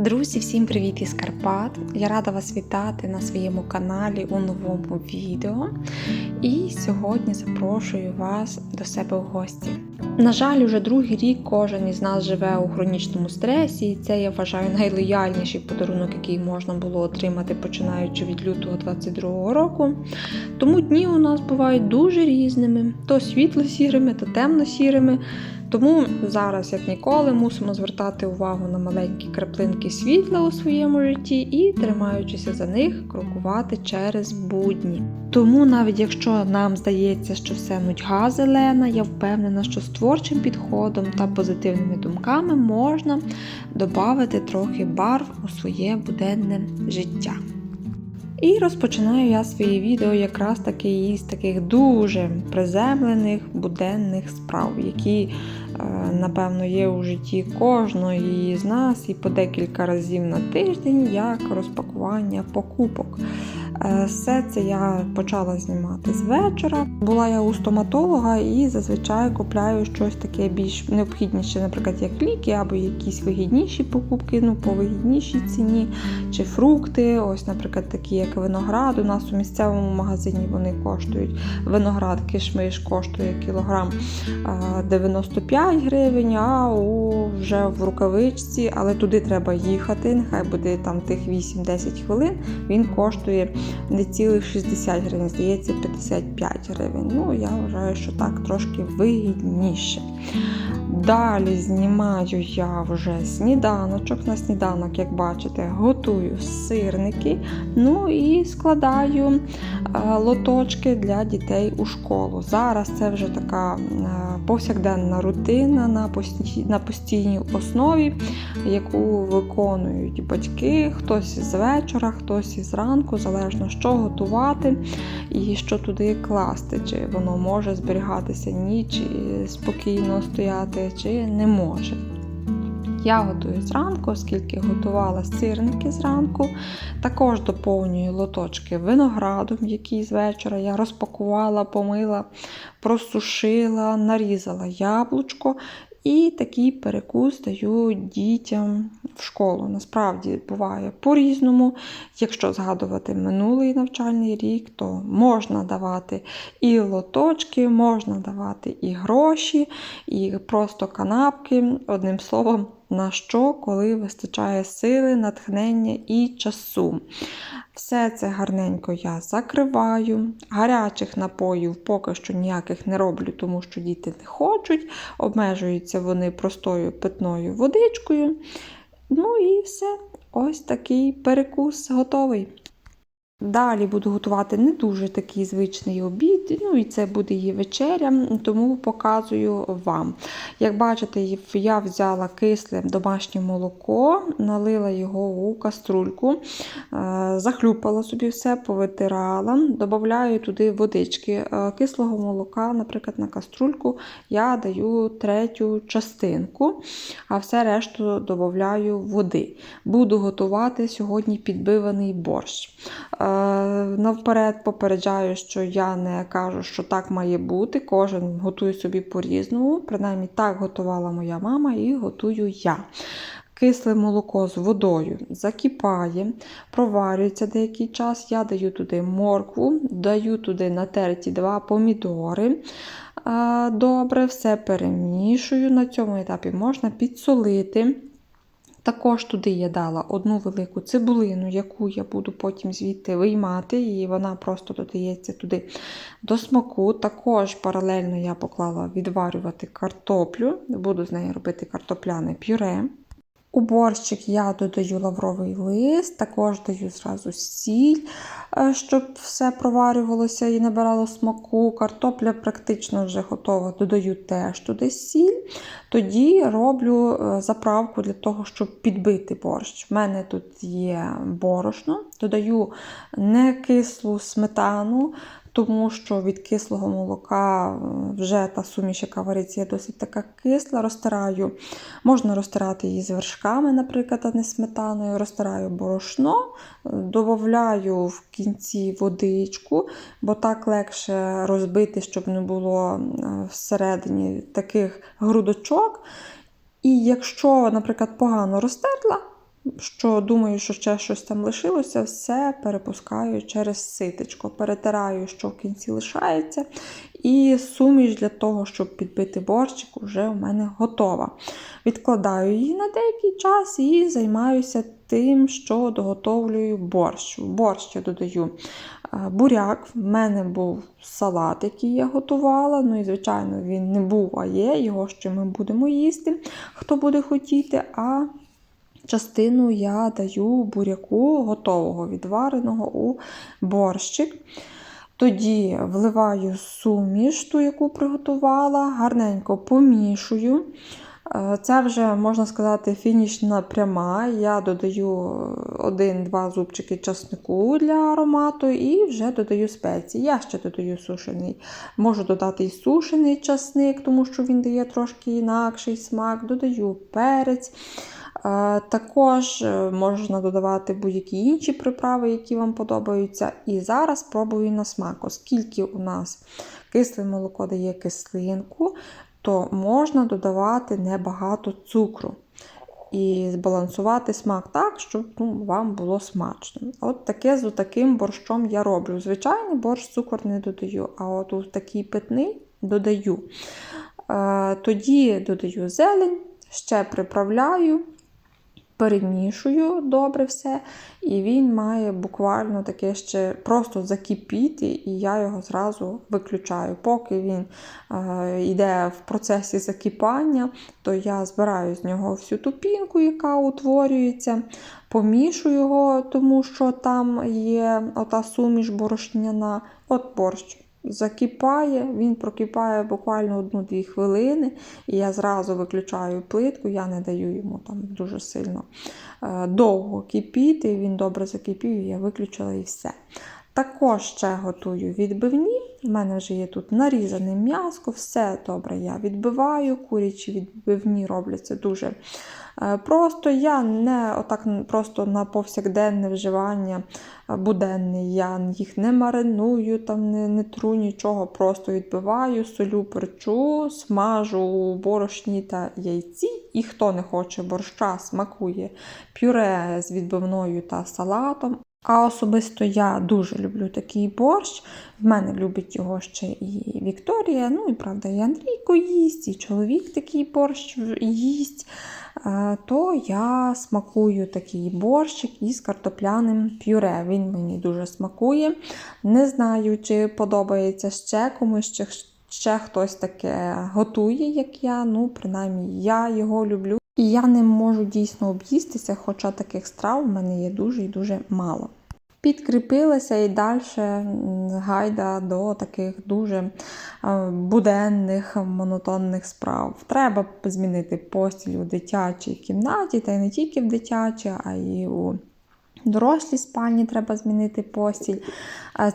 Друзі, всім привіт із Карпат! Я рада вас вітати на своєму каналі у новому відео. І сьогодні запрошую вас до себе в гості. На жаль, уже другий рік кожен із нас живе у хронічному стресі, і це я вважаю найлояльніший подарунок, який можна було отримати починаючи від лютого 2022 року. Тому дні у нас бувають дуже різними: то світло-сірими, то темно-сірими. Тому зараз, як ніколи, мусимо звертати увагу на маленькі краплинки світла у своєму житті і, тримаючися за них, крокувати через будні. Тому, навіть якщо нам здається, що все нудьга зелена, я впевнена, що з творчим підходом та позитивними думками можна додати трохи барв у своє буденне життя. І розпочинаю я своє відео якраз таки із таких дуже приземлених буденних справ, які, е, напевно, є у житті кожної з нас і по декілька разів на тиждень, як розпакування покупок. Е, Все це я почала знімати з вечора. Була я у стоматолога і зазвичай купляю щось таке більш необхідніше, наприклад, як ліки або якісь вигідніші покупки, ну по вигіднішій ціні, чи фрукти. Ось, наприклад, такі як виноград. У нас у місцевому магазині вони коштують. Виноград кишмиш коштує кілограм 95 гривень, а у вже в рукавичці, але туди треба їхати. Нехай буде там тих 8-10 хвилин. Він коштує не цілих 60 гривень, здається, 55 гривень. Ну, я вважаю, що так трошки вигідніше. Далі знімаю я вже сніданочок. На сніданок, як бачите, готую сирники. Ну і складаю е, лоточки для дітей у школу. Зараз це вже така е, повсякденна рутина на постій- на постійній основі, яку виконують батьки, хтось з вечора, хтось із ранку, залежно що готувати і що туди класти, чи воно може зберігатися ніч і спокійно стояти, чи не може. Я готую зранку, оскільки готувала сирники зранку. Також доповнюю лоточки виноградом, які з вечора я розпакувала, помила, просушила, нарізала яблучко. І такий перекус даю дітям в школу. Насправді буває по-різному. Якщо згадувати минулий навчальний рік, то можна давати і лоточки, можна давати і гроші, і просто канапки. Одним словом, на що, коли вистачає сили, натхнення і часу. Все це гарненько я закриваю. Гарячих напоїв поки що ніяких не роблю, тому що діти не хочуть. Обмежуються вони простою питною водичкою. Ну і все. Ось такий перекус готовий. Далі буду готувати не дуже такий звичний обід, ну і це буде її вечеря, тому показую вам. Як бачите, я взяла кисле домашнє молоко, налила його у каструльку, е, захлюпала собі все, повитирала, додаю туди водички. Е, Кислого молока, наприклад, на каструльку я даю третю частинку, а все решту додаю води. Буду готувати сьогодні підбиваний борщ. Е, Навперед попереджаю, що я не кажу, що так має бути. Кожен готує собі по-різному. Принаймні так готувала моя мама і готую я. Кисле молоко з водою закипає, проварюється деякий час. Я даю туди моркву, даю туди натерті два помідори. Е, Добре, все перемішую. На цьому етапі можна підсолити. Також туди я дала одну велику цибулину, яку я буду потім звідти виймати, і вона просто додається туди до смаку. Також паралельно я поклала відварювати картоплю, буду з нею робити картопляне пюре. У борщик я додаю лавровий лист, також даю зразу сіль, е, щоб все проварювалося і набирало смаку. Картопля практично вже готова, додаю теж туди сіль. Тоді роблю е, заправку для того, щоб підбити борщ. У мене тут є борошно, додаю не кислу сметану. Тому що від кислого молока е, вже та суміш, яка вариться, є досить така кисла. Розтираю, можна розтирати її з вершками, наприклад, а не сметаною. Розтираю борошно, додаю в кінці водичку, бо так легше розбити, щоб не було е, всередині таких грудочок. І якщо, наприклад, погано розтерла, що думаю, що ще щось там лишилося, все перепускаю через ситечко. Перетираю, що в кінці лишається. І суміш для того, щоб підбити борщик, вже у мене готова. Відкладаю її на деякий час і займаюся тим, що доготовлюю борщ. Борщ я додаю е, буряк. В мене був салат, який я готувала. Ну і, звичайно, він не був, а є. Його ще ми будемо їсти, хто буде хотіти. А частину я даю буряку готового, відвареного у борщик. Тоді вливаю суміш, ту, яку приготувала, гарненько помішую. Е, Це вже, можна сказати, фінішна пряма. Я додаю один-два зубчики часнику для аромату і вже додаю спеції. Я ще додаю сушений. Можу додати і сушений часник, тому що він дає трошки інакший смак. Додаю перець. Е, Також е, можна додавати будь-які інші приправи, які вам подобаються. І зараз спробую на смак, оскільки у нас кисле молоко дає кислинку, то можна додавати небагато цукру. І збалансувати смак так, щоб ну, вам було смачно. От таке з таким борщом я роблю. Звичайний борщ цукор не додаю, а от у такий питний додаю. Е, Тоді додаю зелень, ще приправляю перемішую добре все, і він має буквально таке ще просто закипіти, і я його зразу виключаю. Поки він е, йде в процесі закипання, то я збираю з нього всю тупінку, яка утворюється, помішую його, тому що там є ота суміш борошняна, от борщ. Закипає, він прокипає буквально 1-2 хвилини, і я зразу виключаю плитку, я не даю йому там дуже сильно е, довго кипіти, він добре закипів, я виключила і все. Також ще готую відбивні. У мене вже є тут нарізане м'яско, все добре я відбиваю. Курячі відбивні робляться дуже просто. Я не отак просто на повсякденне вживання е, буденне, я їх не мариную, там не, не тру нічого, просто відбиваю, солю, перчу, смажу борошні та яйці. І хто не хоче борща, смакує пюре з відбивною та салатом. А особисто я дуже люблю такий борщ. В мене любить його ще і Вікторія. Ну і правда, і Андрійко їсть, і чоловік такий борщ їсть. Е, То я смакую такий борщик із картопляним пюре. Він мені дуже смакує. Не знаю, чи подобається ще комусь, чи ще хтось таке готує, як я. Ну, принаймні, я його люблю. І я не можу дійсно об'їстися, хоча таких страв в мене є дуже і дуже мало. Підкріпилася і далі гайда до таких дуже буденних, монотонних справ. Треба змінити постіль у дитячій кімнаті, та й не тільки в дитячій, а й у дорослій спальні треба змінити постіль.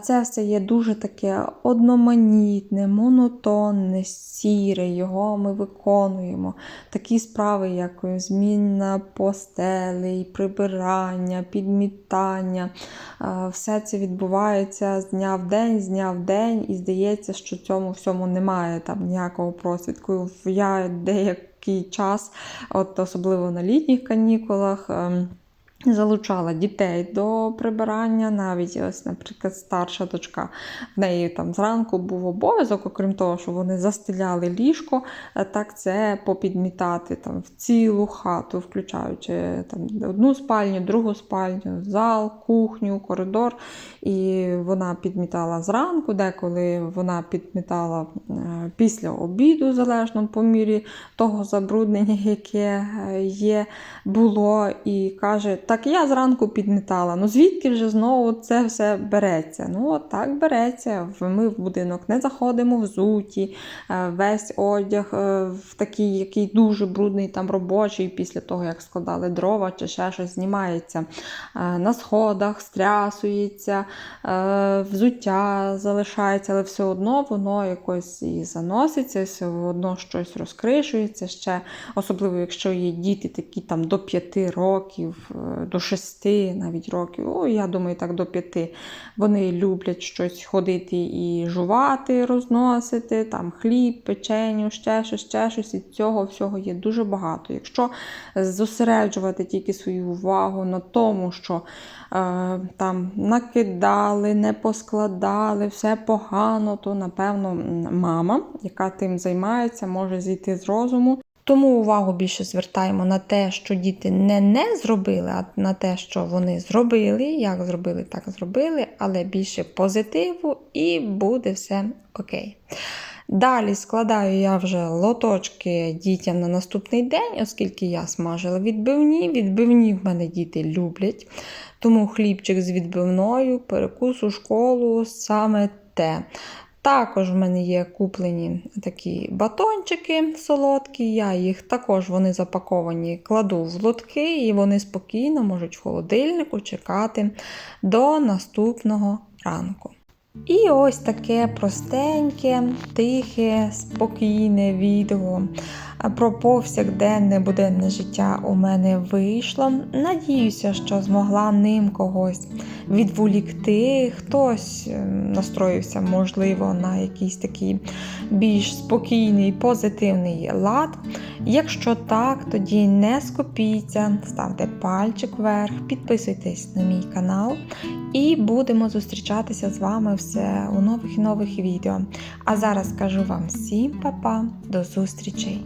Це все є дуже таке одноманітне, монотонне, сіре. Його ми виконуємо. Такі справи, як зміна постелей, прибирання, підмітання. Все це відбувається з дня в день, з дня в день, і здається, що цьому всьому немає там ніякого просвідку. Я деякий час, от особливо на літніх канікулах. Залучала дітей до прибирання, навіть ось, наприклад, старша дочка. В неї там зранку був обов'язок, окрім того, що вони застеляли ліжко, так це попідмітати там в цілу хату, включаючи там одну спальню, другу спальню, зал, кухню, коридор. І вона підмітала зранку, деколи вона підмітала після обіду, залежно по мірі того забруднення, яке є, було, і каже, так я зранку підмітала. Ну звідки вже знову це все береться? Ну, от так береться. Ми в будинок не заходимо взуті, весь одяг в такий, який дуже брудний, там робочий, після того, як складали дрова чи ще щось знімається. На сходах стрясується, взуття залишається, але все одно воно якось і заноситься, все одно щось розкришується ще, особливо, якщо є діти такі там до 5 років до 6 навіть років, о, я думаю, так до 5. Вони люблять щось ходити і жувати, розносити, там хліб, печеню, ще щось, ще щось. І цього всього є дуже багато. Якщо зосереджувати тільки свою увагу на тому, що е, там накидали, не поскладали, все погано, то напевно мама, яка тим займається, може зійти з розуму. Тому увагу більше звертаємо на те, що діти не не зробили, а на те, що вони зробили. Як зробили, так зробили, але більше позитиву і буде все окей. Далі складаю я вже лоточки дітям на наступний день, оскільки я смажила відбивні. Відбивні в мене діти люблять. Тому хлібчик з відбивною, перекус у школу саме те. Також в мене є куплені такі батончики солодкі. Я їх також вони запаковані, кладу в лотки, і вони спокійно можуть в холодильнику чекати до наступного ранку. І ось таке простеньке, тихе, спокійне відео про повсякденне буденне життя у мене вийшло. Надіюся, що змогла ним когось відволікти. Хтось ем, настроївся, можливо, на якийсь такий більш спокійний, позитивний лад. Якщо так, тоді не скупіться, ставте пальчик вверх, підписуйтесь на мій канал і будемо зустрічатися з вами все у нових і нових відео. А зараз кажу вам всім па-па, до зустрічей!